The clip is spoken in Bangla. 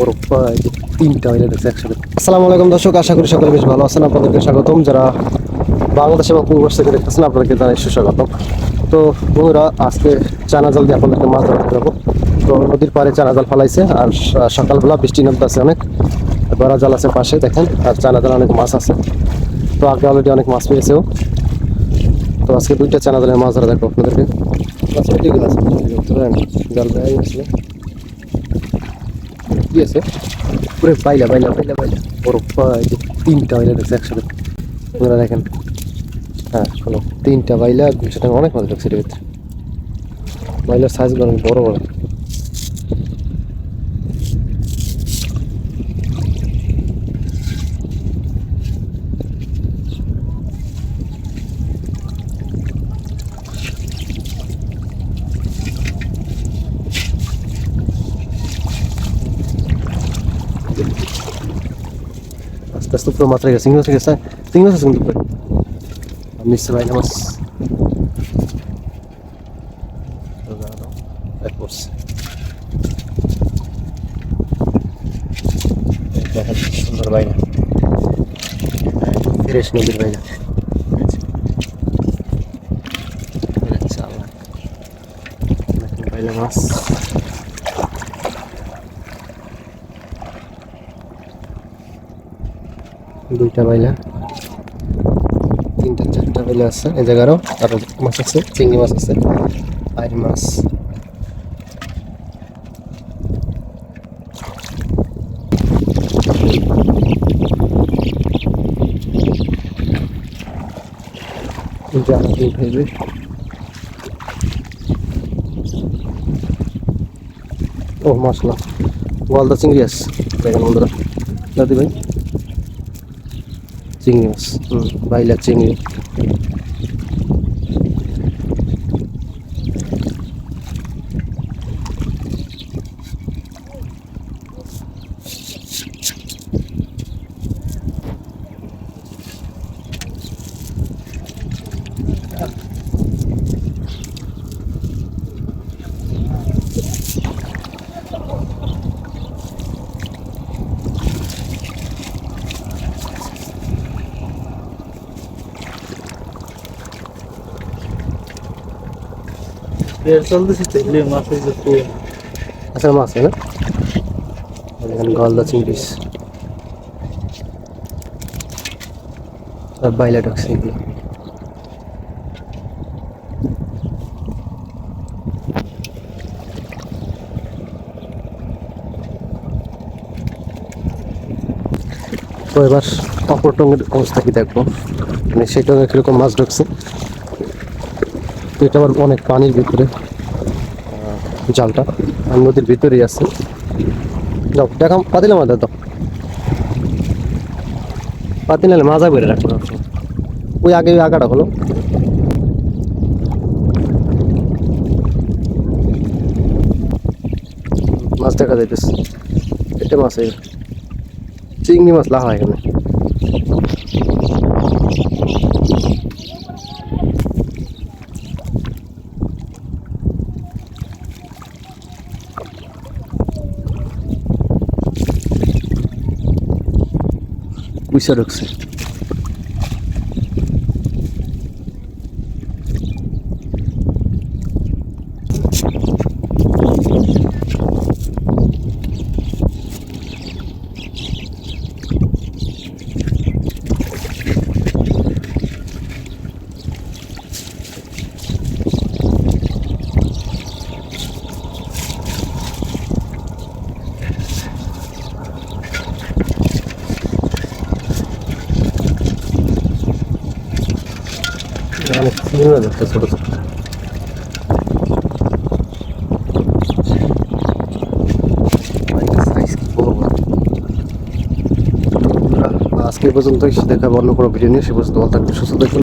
বড় তিনটা হইলে দেখছে একসাথে আসসালামু আলাইকুম দর্শক, আশা করি সকলে বেশ ভালো আছেন। আপনাদেরকে স্বাগতম। যারা বাংলাদেশ এবং পূর্বশ থেকে দেখতেছেন, আপনাদেরকে জানাই সুস্বাগতম। তো বন্ধুরা, আজকে চানা জাল দিয়ে আপনাদেরকে মাছ ধরতে যাব। তো নদীর পাড়ে চানা জাল ফেলাইছে, আর সকালবেলা বৃষ্টি নামতে আছে অনেক। বড়া জাল আছে পাশে, দেখেন, আর চানা জাল অনেক মাছ আছে। তো আগে অলরেডি অনেক মাছ পেয়েছেও। তো আজকে দুইটা চানা জালের মাছ ধরা দেখো আপনাদেরকে। জাল কি আছে? পুরো পাইলা পাইলা পাইলা পাইলা বড় প্রায় তিনটা পাইলা দেখছে একসাথে। আপনারা দেখেন। হ্যাঁ শোনো, তিনটা বাইলা দুশো অনেক মজা লাগছে এটার ভিতরে। বাইলার সাইজগুলো অনেক বড় বড়। আস্তে আস্তে পুরো মাত্রা গেছে সিংহ গেছে সিংহ আছে কিন্তু নিশ্চয় পড়ছে দেখেন সুন্দর বাইলা ফ্রেশ নদীর দেখেন বাইলা মাছ দুইটা বাইলা। তিনটা, চারটা বাইলা আছে এই জায়গারও। আরও মাছ আছে, চিংড়ি মাছ আছে আইর মাছ। ও মশলা গলদা চিংড়ি আছে। দেখেন বন্ধুরা। দাদি ভাই চিংড়ি মাছ হুম বাইলা চিংড়ি মাছ না? এখানে গলদা চিংড়ি আর বাইলা ঢুকছে এগুলো তো এবার অপর টঙ্গের অবস্থা কি দেখব? মানে সেই টঙ্গে কীরকম মাছ ঢুকছে এটা আবার অনেক পানির ভিতরে। জালটা আর নদীর ভিতরেই আছে। যাও দেখাম পাতিলাম আমাদের দাও। পাতিলালে মাজা বেড়ে রাখব ওই আগে ওই আগাটা হলো। মাছ দেখা যাইতেছে। এটা মাছ চিংড়ি মাছ লাহা এখানে। কুইসা ঢুকছে অনেক চিংড়ি দেখতে ছোটো ছোট। আজকে পর্যন্ত দেখা অন্য কোনো ভিডিও নিয়ে, সে পর্যন্ত সুস্থ থাকবেন